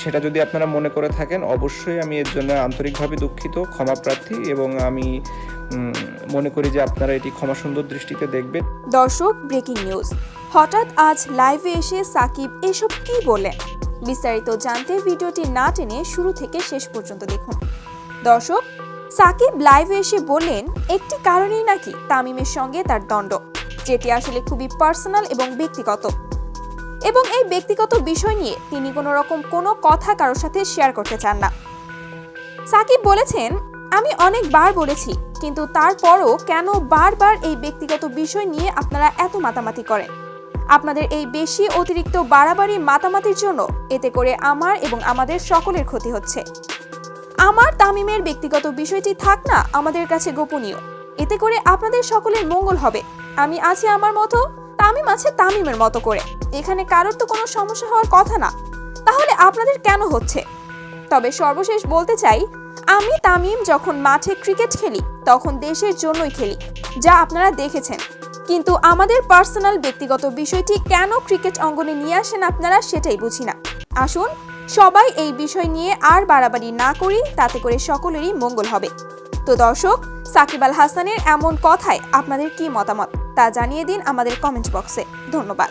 সেটা যদি আপনারা মনে করে থাকেন, অবশ্যই আমি এর জন্য আন্তরিকভাবে দুঃখিত, ক্ষমা প্রার্থী এবং আমি মনে করি যে আপনারা এটি ক্ষমা সুন্দর দৃষ্টিতে দেখবেন। দর্শক, ব্রেকিং নিউজ। হঠাৎ আজ লাইভে এসে সাকিব এসব কি বললেন? বিস্তারিত জানতে ভিডিওটি না টেনে শুরু থেকে শেষ পর্যন্ত দেখুন। দর্শক, সাকিব লাইভে এসে বললেন, একটি কারণেই নাকি তামিমের সঙ্গে তার দণ্ড যেটি আসলে খুবই পার্সোনাল এবং ব্যক্তিগত। এবং এই ব্যক্তিগত বিষয় নিয়ে তিনি কোনো রকম কোনো কথা কারোর সাথে শেয়ার করতে চান না। সাকিব বলেছেন, আমি অনেকবার বলেছি, কিন্তু তারপরও কেন বারবার এই ব্যক্তিগত বিষয় নিয়ে আপনারা এত মাতামাতি করেন? আপনাদের এই বেশি অতিরিক্ত বাড়াবাড়ি মাতামাতির জন্য এতে করে আমার এবং আমাদের সকলের ক্ষতি হচ্ছে। আমার তামিমের ব্যক্তিগত বিষয়টি থাক না, আমাদের কাছে গোপনীয়। এতে করে আপনাদের সকলের মঙ্গল হবে। আমি আছি আমার মতো তামিম আছে তামিমের মতো করে। এখানে কারোর তো কোনো সমস্যা হওয়ার কথা না। তাহলে আপনাদের কেন হচ্ছে? তবে সর্বশেষ বলতে চাই, আমি তামিম যখন মাঠে ক্রিকেট খেলি, তখন দেশের জন্যই খেলি, যা আপনারা দেখেছেন। কিন্তু আমাদের পার্সোনাল ব্যক্তিগত বিষয়টি কেন ক্রিকেট অঙ্গনে নিয়ে আসেন আপনারা সেটাই বুঝি না। আসুন, সবাই এই বিষয় নিয়ে আর বাড়াবাড়ি না করি, তাতে করে সকলেরই মঙ্গল হবে। তো দর্শক, সাকিব আল হাসানের এমন কথায় আপনাদের কি মতামত? তা জানিয়ে দিন আমাদের কমেন্ট বক্সে। ধন্যবাদ।